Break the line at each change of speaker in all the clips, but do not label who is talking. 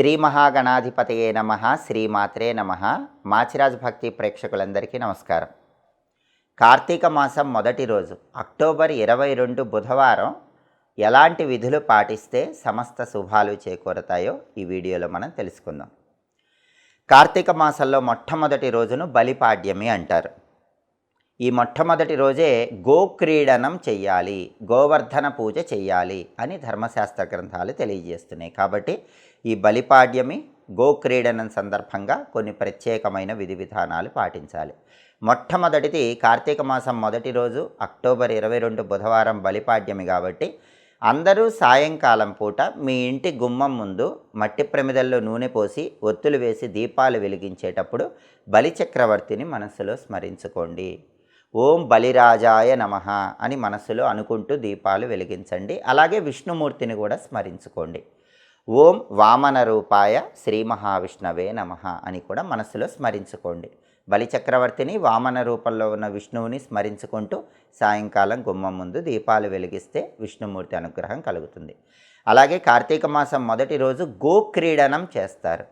శ్రీ మహాగణాధిపతయే నమ శ్రీమాత్రే నమ. మాచిరాజ్ భక్తి ప్రేక్షకులందరికీ నమస్కారం. కార్తీక మాసం మొదటి రోజు అక్టోబర్ ఇరవై రెండు బుధవారం ఎలాంటి విధులు పాటిస్తే సమస్త శుభాలు చేకూరతాయో ఈ వీడియోలో మనం తెలుసుకుందాం. కార్తీక మాసంలో మొట్టమొదటి రోజును బలిపాడ్యమి అంటారు. ఈ మొట్టమొదటి రోజే గోక్రీడనం చెయ్యాలి గోవర్ధన పూజ చెయ్యాలి అని ధర్మశాస్త్ర గ్రంథాలు తెలియజేస్తున్నాయి. కాబట్టి ఈ బలిపాడ్యమి గోక్రీడనం సందర్భంగా కొన్ని ప్రత్యేకమైన విధి విధానాలు పాటించాలి. మొట్టమొదటిది కార్తీక మాసం మొదటి రోజు అక్టోబర్ ఇరవై రెండు బుధవారం బలిపాడ్యమి కాబట్టి అందరూ సాయంకాలం పూట మీ ఇంటి గుమ్మం ముందు మట్టి ప్రమిదల్లో నూనె పోసి ఒత్తులు వేసి దీపాలు వెలిగించేటప్పుడు బలిచక్రవర్తిని మనస్సులో స్మరించుకోండి. ఓం బలిరాజాయ నమ అని మనస్సులో అనుకుంటూ దీపాలు వెలిగించండి. అలాగే విష్ణుమూర్తిని కూడా స్మరించుకోండి. ఓం వామన రూపాయ శ్రీ మహావిష్ణవే నమ అని కూడా మనసులో స్మరించుకోండి. బలిచక్రవర్తిని వామన రూపంలో ఉన్న విష్ణువుని స్మరించుకుంటూ సాయంకాలం గుమ్మం ముందు దీపాలు వెలిగిస్తే విష్ణుమూర్తి అనుగ్రహం కలుగుతుంది. అలాగే కార్తీక మాసం మొదటి రోజు గోక్రీడనం చేస్తారు.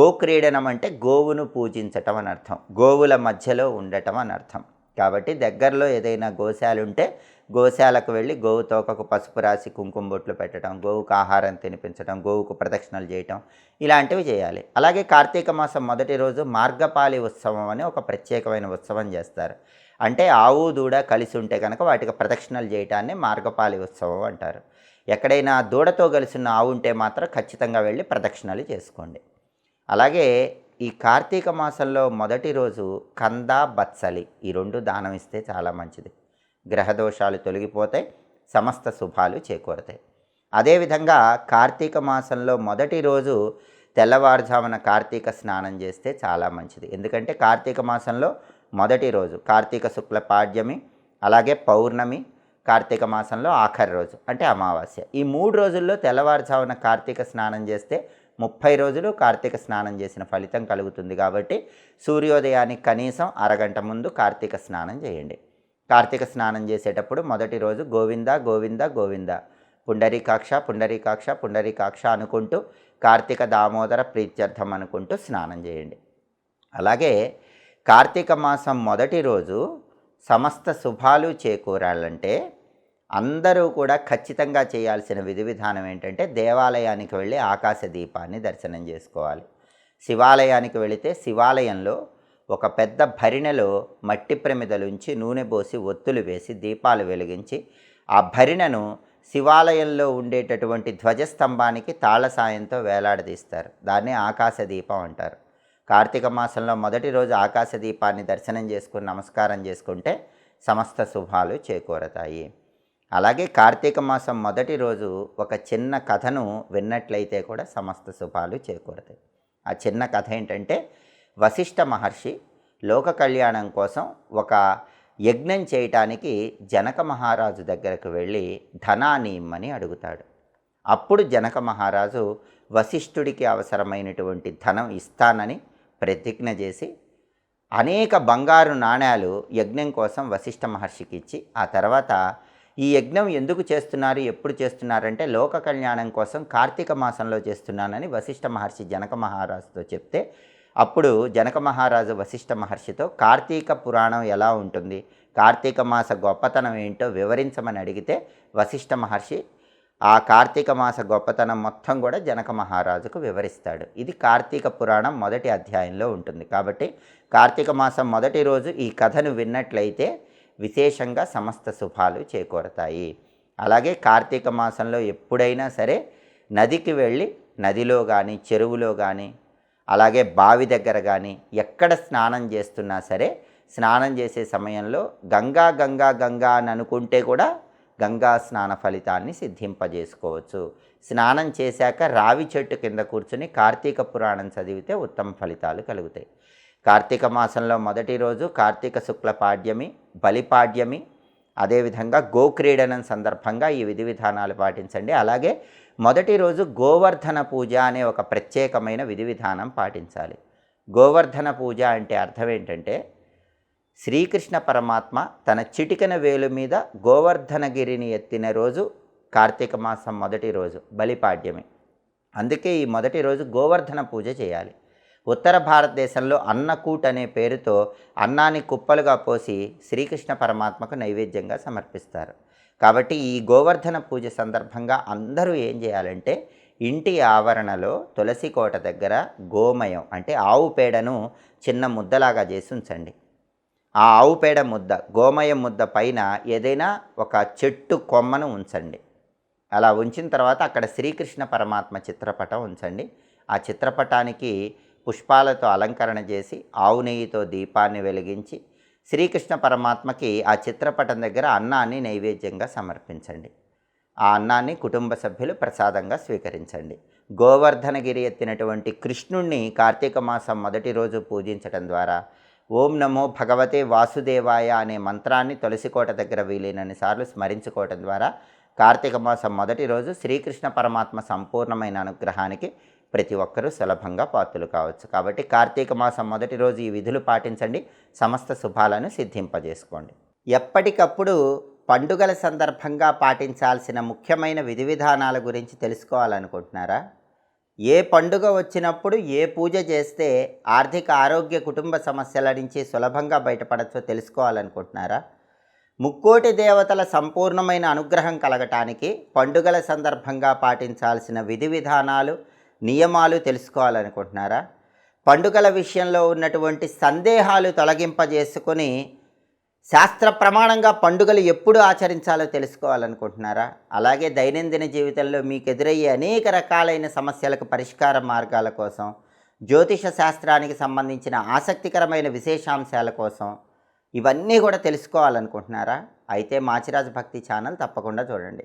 గోక్రీడనం అంటే గోవును పూజించటం అని అర్థం. గోవుల మధ్యలో ఉండటం అని అర్థం. కాబట్టి దగ్గరలో ఏదైనా గోశాలు ఉంటే గోశాలకు వెళ్ళి గోవు తోకకు పసుపు రాసి కుంకుమ బొట్లు పెట్టడం గోవుకు ఆహారం తినిపించడం గోవుకు ప్రదక్షిణలు చేయటం ఇలాంటివి చేయాలి. అలాగే కార్తీక మాసం మొదటి రోజు మార్గపాలి ఉత్సవం అని ఒక ప్రత్యేకమైన ఉత్సవం చేస్తారు. అంటే ఆవు దూడ కలిసి ఉంటే కనుక వాటికి ప్రదక్షిణలు చేయటాన్ని మార్గపాలి ఉత్సవం అంటారు. ఎక్కడైనా దూడతో కలిసి ఉన్న ఆవు ఉంటే మాత్రం ఖచ్చితంగా వెళ్ళి ప్రదక్షిణలు చేసుకోండి. అలాగే ఈ కార్తీక మాసంలో మొదటి రోజు కంద బత్సలి ఈ రెండు దానం ఇస్తే చాలా మంచిది. గ్రహదోషాలు తొలగిపోతాయి సమస్త శుభాలు చేకూరతాయి. అదేవిధంగా కార్తీక మాసంలో మొదటి రోజు తెల్లవారుజామున కార్తీక స్నానం చేస్తే చాలా మంచిది. ఎందుకంటే కార్తీక మాసంలో మొదటి రోజు కార్తీక శుక్ల పాడ్యమి అలాగే పౌర్ణమి కార్తీక మాసంలో ఆఖరి రోజు అంటే అమావాస్య. ఈ మూడు రోజుల్లో తెల్లవారుజామున కార్తీక స్నానం చేస్తే ముప్పై రోజులు కార్తీక స్నానం చేసిన ఫలితం కలుగుతుంది కాబట్టి సూర్యోదయానికి కనీసం అరగంట ముందు కార్తీక స్నానం చేయండి. కార్తీక స్నానం చేసేటప్పుడు మొదటి రోజు గోవింద గోవింద గోవింద. పుండరీకాక్ష పుండరీకాక్ష పుండరీకాక్ష అనుకుంటూ కార్తీక దామోదర ప్రీత్యర్థం అనుకుంటూ స్నానం చేయండి. అలాగే కార్తీక మాసం మొదటి రోజు సమస్త శుభాలు చేకూరాలంటే అందరూ కూడా ఖచ్చితంగా చేయాల్సిన విధి విధానం ఏంటంటే దేవాలయానికి వెళ్ళి ఆకాశ దీపాన్ని దర్శనం చేసుకోవాలి. శివాలయానికి వెళితే శివాలయంలో ఒక పెద్ద భరిణెలో మట్టి ప్రమిదలుంచి నూనె పోసి ఒత్తులు వేసి దీపాలు వెలిగించి ఆ భరిణను శివాలయంలో ఉండేటటువంటి ధ్వజస్తంభానికి తాళ సాయంతో వేలాడదీస్తారు. దాన్ని ఆకాశ దీపం అంటారు. కార్తీక మాసంలో మొదటి రోజు ఆకాశ దీపాన్ని దర్శనం చేసుకుని నమస్కారం చేసుకుంటే సమస్త శుభాలు చేకూరతాయి. అలాగే కార్తీక మాసం మొదటి రోజు ఒక చిన్న కథను విన్నట్లయితే కూడా సమస్త శుభాలు చేకూరతాయి. ఆ చిన్న కథ ఏంటంటే వశిష్ఠ మహర్షి లోక కళ్యాణం కోసం ఒక యజ్ఞం చేయటానికి జనక మహారాజు దగ్గరకు వెళ్ళి ధనాన్ని ఇమ్మని అడుగుతాడు. అప్పుడు జనక మహారాజు వశిష్ఠుడికి అవసరమైనటువంటి ధనం ఇస్తానని ప్రతిజ్ఞ చేసి అనేక బంగారు నాణ్యాలు యజ్ఞం కోసం వశిష్ఠ మహర్షికి ఇచ్చి ఆ తర్వాత ఈ యజ్ఞం ఎందుకు చేస్తున్నారు ఎప్పుడు చేస్తున్నారంటే లోక కళ్యాణం కోసం కార్తీక మాసంలో చేస్తున్నానని వశిష్ఠ మహర్షి జనక మహారాజుతో చెప్తే అప్పుడు జనక మహారాజు వశిష్ఠ మహర్షితో కార్తీక పురాణం ఎలా ఉంటుంది? కార్తీక మాస గొప్పతనం ఏంటో వివరించమని అడిగితే వశిష్ఠ మహర్షి ఆ కార్తీక మాస గొప్పతనం మొత్తం కూడా జనక మహారాజుకు వివరిస్తాడు. ఇది కార్తీక పురాణం మొదటి అధ్యాయంలో ఉంటుంది. కాబట్టి కార్తీక మాసం మొదటి రోజు ఈ కథను విన్నట్లయితే విశేషంగా సమస్త శుభాలు చేకూరతాయి. అలాగే కార్తీక మాసంలో ఎప్పుడైనా సరే నదికి వెళ్ళి నదిలో కానీ చెరువులో కానీ అలాగే బావి దగ్గర కానీ ఎక్కడ స్నానం చేస్తున్నా సరే స్నానం చేసే సమయంలో గంగా గంగా గంగా అని అనుకుంటే కూడా గంగా స్నాన ఫలితాన్ని సిద్ధింపజేసుకోవచ్చు. స్నానం చేశాక రావి చెట్టు కింద కూర్చుని కార్తీక పురాణం చదివితే ఉత్తమ ఫలితాలు కలుగుతాయి. కార్తీక మాసంలో మొదటి రోజు కార్తీక శుక్ల పాడ్యమి బలిపాడ్యమి అదేవిధంగా గోక్రీడనం సందర్భంగా ఈ విధి విధానాలు పాటించండి. అలాగే మొదటి రోజు గోవర్ధన పూజ అనే ఒక ప్రత్యేకమైన విధి విధానం పాటించాలి. గోవర్ధన పూజ అంటే అర్థం ఏంటంటే శ్రీకృష్ణ పరమాత్మ తన చిటికన వేలు మీద గోవర్ధనగిరిని ఎత్తిన రోజు కార్తీక మాసం మొదటి రోజు బలిపాడ్యమి. అందుకే ఈ మొదటి రోజు గోవర్ధన పూజ చేయాలి. ఉత్తర భారతదేశంలో అన్నకూట్ అనే పేరుతో అన్నాన్ని కుప్పలుగా పోసి శ్రీకృష్ణ పరమాత్మకు నైవేద్యంగా సమర్పిస్తారు. కాబట్టి ఈ గోవర్ధన పూజ సందర్భంగా అందరూ ఏం చేయాలంటే ఇంటి ఆవరణలో తులసి కోట దగ్గర గోమయం అంటే ఆవు పేడను చిన్న ముద్దలాగా చేసి ఉంచండి. ఆ ఆవు పేడ ముద్ద గోమయం ముద్ద పైన ఏదైనా ఒక చెట్టు కొమ్మను ఉంచండి. అలా ఉంచిన తర్వాత అక్కడ శ్రీకృష్ణ పరమాత్మ చిత్రపటం ఉంచండి. ఆ చిత్రపటానికి పుష్పాలతో అలంకరణ చేసి ఆవు నెయ్యితో దీపాన్ని వెలిగించి శ్రీకృష్ణ పరమాత్మకి ఆ చిత్రపటం దగ్గర అన్నాన్ని నైవేద్యంగా సమర్పించండి. ఆ అన్నాన్ని కుటుంబ సభ్యులు ప్రసాదంగా స్వీకరించండి. గోవర్ధనగిరి ఎత్తినటువంటి కృష్ణుణ్ణి కార్తీక మాసం మొదటి రోజు పూజించడం ద్వారా ఓం నమో భగవతే వాసుదేవాయ అనే మంత్రాన్ని తులసికోట దగ్గర వీలైనన్ని సార్లు స్మరించుకోవటం ద్వారా కార్తీక మాసం మొదటి రోజు శ్రీకృష్ణ పరమాత్మ సంపూర్ణమైన అనుగ్రహానికి ప్రతి ఒక్కరూ సులభంగా పాత్రలు కావచ్చు. కాబట్టి కార్తీక మాసం మొదటి రోజు ఈ విధులు పాటించండి. సమస్త శుభాలను సిద్ధింపజేసుకోండి. ఎప్పటికప్పుడు పండుగల సందర్భంగా పాటించాల్సిన ముఖ్యమైన విధి విధానాల గురించి తెలుసుకోవాలనుకుంటున్నారా? ఏ పండుగ వచ్చినప్పుడు ఏ పూజ చేస్తే ఆర్థిక ఆరోగ్య కుటుంబ సమస్యల నుంచి సులభంగా బయటపడచ్చో తెలుసుకోవాలనుకుంటున్నారా? ముక్కోటి దేవతల సంపూర్ణమైన అనుగ్రహం కలగటానికి పండుగల సందర్భంగా పాటించాల్సిన విధి విధానాలు నియమాలు తెలుసుకోవాలనుకుంటున్నారా? పండుగల విషయంలో ఉన్నటువంటి సందేహాలు తొలగింపజేసుకొని శాస్త్ర ప్రమాణంగా పండుగలు ఎప్పుడు ఆచరించాలో తెలుసుకోవాలనుకుంటున్నారా? అలాగే దైనందిన జీవితంలో మీకు ఎదురయ్యే అనేక రకాలైన సమస్యలకు పరిష్కార మార్గాల కోసం జ్యోతిష శాస్త్రానికి సంబంధించిన ఆసక్తికరమైన విశేషాంశాల కోసం ఇవన్నీ కూడా తెలుసుకోవాలనుకుంటున్నారా? అయితే మాచిరాజు భక్తి ఛానల్ తప్పకుండా చూడండి.